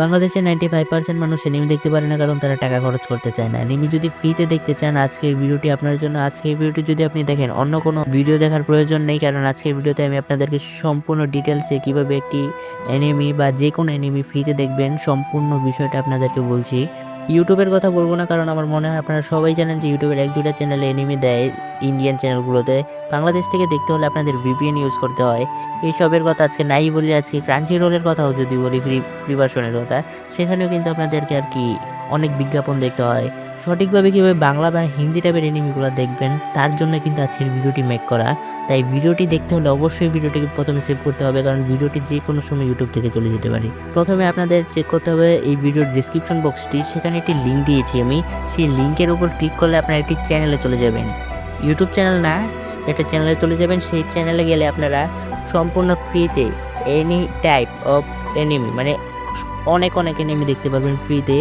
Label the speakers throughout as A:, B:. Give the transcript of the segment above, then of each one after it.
A: বাংলাদেশে ninety five percent মানুষ enemy দেখতে পারে না কারণ তারা টাকা খরচ করতে চায় না। এনিমি যদি ফ্রিতে দেখতে চান আজকে এই ভিডিওটি আপনার জন্য। আজকে এই ভিডিওটি যদি আপনি দেখেন, অন্য কোনো ভিডিও দেখার প্রয়োজন নেই, কারণ আজকের ভিডিওতে আমি আপনাদেরকে সম্পূর্ণ ডিটেলসে কীভাবে একটি এনিমি বা যে কোনো এনিমি ফ্রিতে দেখবেন, সম্পূর্ণ বিষয়টা আপনাদেরকে বলছি। ইউটিউবের কথা বলব না, কারণ আমার মনে হয় আপনারা সবাই জানেন যে ইউটিউবের এক দুটা চ্যানেলে এনিমি দেয় ইন্ডিয়ান চ্যানেলগুলোতে। বাংলাদেশ থেকে দেখতে হলে আপনাদের ভিপিএন ইউজ করতে হয়। এইসবের কথা আজকে নাই বলি আজকে ক্রাঞ্চি রোলের কথাও যদি বলি ফ্রি ফ্রি ভার্সনের কথা, সেখানেও কিন্তু আপনাদেরকে আর কি অনেক বিজ্ঞাপন দেখতে হয়। সঠিকভাবে কীভাবে বাংলা বা হিন্দি টাইপের এনিমিগুলো দেখবেন, তার জন্য কিন্তু আজকের ভিডিওটি মেক করা। তাই ভিডিওটি দেখতে হলে অবশ্যই ভিডিওটিকে প্রথমে সেভ করতে হবে, কারণ ভিডিওটি যে কোনো সময় ইউটিউব থেকে চলে যেতে পারে। প্রথমে আপনাদের চেক করতে হবে এই ভিডিওর ডিসক্রিপশন বক্সটি সেখানে একটি লিঙ্ক দিয়েছি আমি। সেই লিঙ্কের উপর ক্লিক করলে আপনারা একটি চ্যানেলে চলে যাবেন। ইউটিউব চ্যানেল না, একটা চ্যানেলে চলে যাবেন। সেই চ্যানেলে গেলে আপনারা সম্পূর্ণ ফ্রিতে এনি টাইপ অফ এনিমি মানে অনেক অনেক এনিমি দেখতে পারবেন ফ্রিতে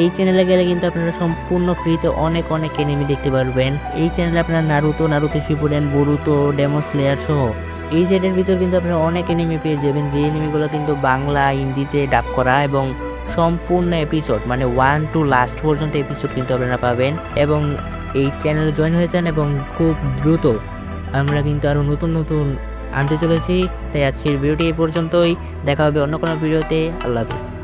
A: এই চ্যানেলে গেলে কিন্তু আপনারা সম্পূর্ণ ফ্রিতে অনেক অনেক এনিমি দেখতে পারবেন। এই চ্যানেলে আপনারা Naruto Naruto Shippuden Boruto Demon Slayer সহ এই চ্যানেলের ভিতর কিন্তু আপনারা অনেক এনিমি পেয়ে যাবেন। যে এনিমিগুলো কিন্তু বাংলা, হিন্দিতে ডাব করা এবং সম্পূর্ণ এপিসোড মানে ওয়ান টু লাস্ট পর্যন্ত এপিসোড কিন্তু আপনারা পাবেন এবং এই চ্যানেলে জয়েন হয়ে যান এবং খুব দ্রুত আমরা কিন্তু আরও নতুন নতুন আনতে চলেছি। তাই আজকের ভিডিওটি এই পর্যন্তই। দেখা হবে অন্য কোনো ভিডিওতে আল্লাহ হাফিজ।